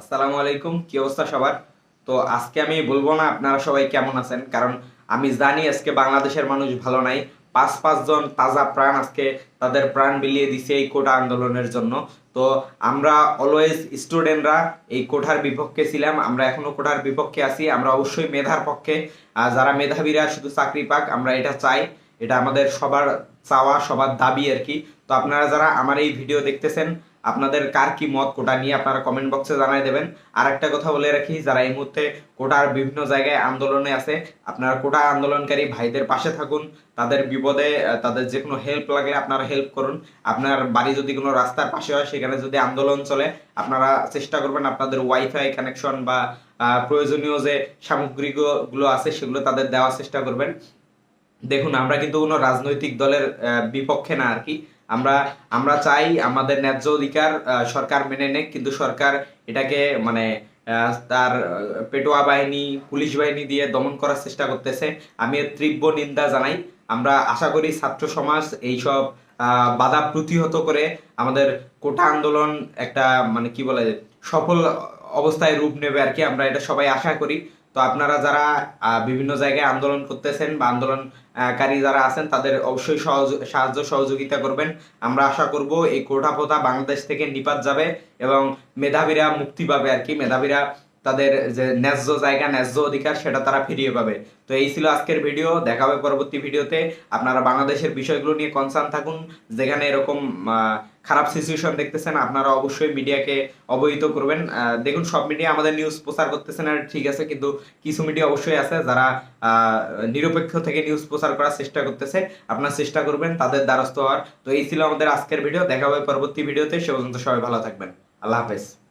আসসালামু আলাইকুম, কি অবস্থা সবার? তো আজকে আমি বলব না আপনারা সবাই কেমন আছেন, কারণ আমি জানি আজকে বাংলাদেশের মানুষ ভালো নাই। পাঁচ পাঁচজন তাজা প্রাণ আজকে তাদের প্রাণ বিলিয়ে দিছে এই কোটা আন্দোলনের জন্য। তো আমরা অলওয়েজ স্টুডেন্টরা এই কোঠার বিপক্ষে ছিলাম, আমরা এখনও কোঠার বিপক্ষে আছি, আমরা অবশ্যই মেধার পক্ষে। আর যারা মেধাবীরা শুধু চাকরি পাক, আমরা এটা চাই, এটা আমাদের সবার চাওয়া, সবার দাবি আর কি। তো আপনারা যারা আমার এই ভিডিও দেখতেছেন, আপনাদের কার কি মত, কোটা নিয়ে আপনারা কমেন্ট বক্সে জানাই দেবেন। আর একটা কথা বলে রাখি, যারা এই মুহূর্তে কোটার বিভিন্ন জায়গায় আন্দোলনে আছে, আপনারা কোটা আন্দোলনকারী ভাইদের পাশে থাকুন। তাদের বিপদে তাদের যে কোনো হেল্প লাগে, আপনারা হেল্প করুন। আপনার বাড়ি যদি কোনো রাস্তার পাশে হয়, সেখানে যদি আন্দোলন চলে, আপনারা চেষ্টা করবেন আপনাদের ওয়াইফাই কানেকশন বা প্রয়োজনীয় যে সামগ্রীগুলো আছে, সেগুলো তাদের দেওয়ার চেষ্টা করবেন। দেখুন, আমরা কিন্তু কোনো রাজনৈতিক দলের বিপক্ষে না আর কি। আমরা আমরা চাই আমাদের ন্যায্য অধিকার সরকার মেনে নেক, কিন্তু সরকার এটাকে মানে তার পেটোয়া বাহিনী, পুলিশ বাহিনী দিয়ে দমন করার চেষ্টা করতেছে। আমি এর তীব্র নিন্দা জানাই। আমরা আশা করি ছাত্র সমাজ এইসব বাধা প্রতিহত করে আমাদের কোটা আন্দোলন একটা মানে কি বলে, সফল অবস্থায় রূপ নেবে আর কি। আমরা এটা সবাই আশা করি। তো আপনারা যারা বিভিন্ন জায়গায় আন্দোলন করতেছেন বা আন্দোলনকারী যারা আছেন, তাদের অবশ্যই সাহায্য সহযোগিতা করবেন। আমরা আশা করব এই কোটা পোতা বাংলাদেশ থেকে নিপাত যাবে এবং মেধাবীরা মুক্তি পাবে আর কি। মেধাবীরা তাদের যে ন্যায্য জায়গা, ন্যায্য অধিকার, সেটা তারা ফিরিয়ে পাবে। তো এই ছিল আজকের ভিডিও, দেখা হবে পরবর্তী ভিডিওতে। আপনারা বাংলাদেশের বিষয়গুলো নিয়ে কনসার্ন থাকুন। যেখানে এরকম খারাপ সিচুয়েশন দেখতেছেন, আপনারা অবশ্যই মিডিয়াকে অবহিত করবেন। দেখুন, সব মিডিয়া আমাদের নিউজ প্রচার করতেছে না ঠিক আছে, কিন্তু কিছু মিডিয়া অবশ্যই আছে যারা নিরপেক্ষ থেকে নিউজ প্রচার করার চেষ্টা করতেছে। আপনারা চেষ্টা করবেন, তাদের দ্বারস্থ হওয়ার। তো এই ছিল আমাদের আজকের ভিডিও দেখা হবে পরবর্তী ভিডিওতে। সে পর্যন্ত সবাই ভালো থাকবেন। আল্লাহ হাফেজ।